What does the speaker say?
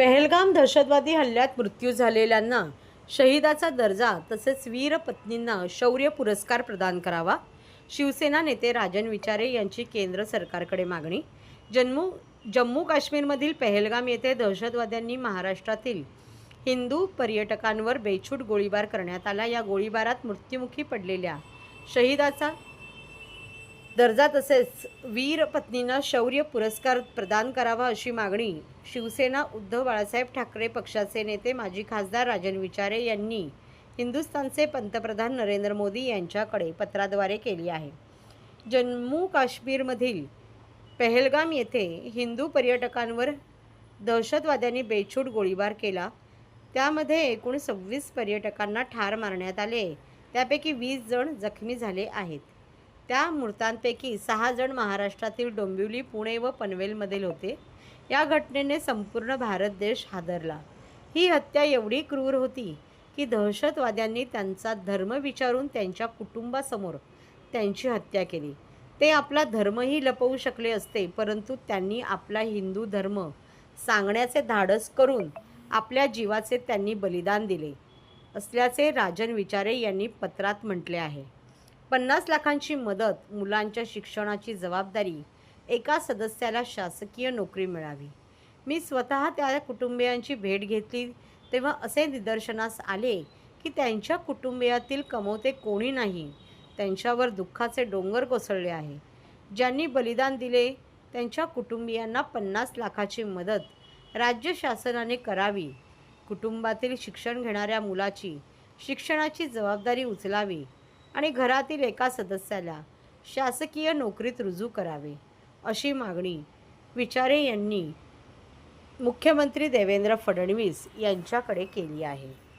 पहलगाम दहशतवादी हल्ल्यात मृत्यू झालेल्यांना शहिदाचा दर्जा तसेच वीर पत्नींना शौर्य पुरस्कार प्रदान करावा. शिवसेना नेते राजन विचारे यांची केंद्र सरकारकडे मागणी. जम्मू जम्मू काश्मीरमधील पहलगाम येथे दहशतवाद्यांनी महाराष्ट्रातील हिंदू पर्यटकांवर बेछूट गोळीबार करण्यात आला. या गोळीबारात मृत्युमुखी पडलेल्या शहिदाचा दर्जा तसेच वीर पत्नींना शौर्य पुरस्कार प्रदान करावा अशी मागणी शिवसेना उद्धव बाळासाहेब ठाकरे पक्षाचे नेते माजी खासदार राजन विचारे यांनी हिंदुस्थानचे पंतप्रधान नरेंद्र मोदी यांच्याकडे पत्राद्वारे केली आहे. जम्मू काश्मीरमधील पहलगाम येथे हिंदू पर्यटकांवर दहशतवाद्यांनी बेछूट गोळीबार केला. त्यामध्ये एकूण सव्वीस पर्यटकांना ठार मारण्यात आले. त्यापैकी वीस जण जखमी झाले आहेत. त्या मृतांपैकी सहा जण महाराष्ट्रातील डोंबिवली पुणे व पनवेलमधील होते. या घटनेने संपूर्ण भारत देश हादरला. ही हत्या एवढी क्रूर होती की दहशतवाद्यांनी त्यांचा धर्म विचारून त्यांच्या कुटुंबासमोर त्यांची हत्या केली. ते आपला धर्मही लपवू शकले असते परंतु त्यांनी आपला हिंदू धर्म सांगण्याचे धाडस करून आपल्या जीवाचे त्यांनी बलिदान दिले असल्याचे राजन विचारे यांनी पत्रात म्हटले आहे. पन्नास लाखांची मदत मुलांच्या शिक्षणाची जबाबदारी एका सदस्याला शासकीय नोकरी मिळावी. मी स्वतः त्या कुटुंबियांची भेट घेतली तेव्हा असे निदर्शनास आले की त्यांच्या कुटुंबियातील कमवते कोणी नाही त्यांच्यावर दुःखाचे डोंगर कोसळले आहे. ज्यांनी बलिदान दिले त्यांच्या कुटुंबियांना पन्नास लाखाची मदत राज्य शासनाने करावी. कुटुंबातील शिक्षण घेणाऱ्या मुलाची शिक्षणाची जबाबदारी उचलावी. आणि घरातील एका सदस्याला शासकीय नोकरीत रुजू करावे अशी मागणी विचारे यांनी मुख्यमंत्री देवेंद्र फडणवीस यांच्याकडे केली आहे.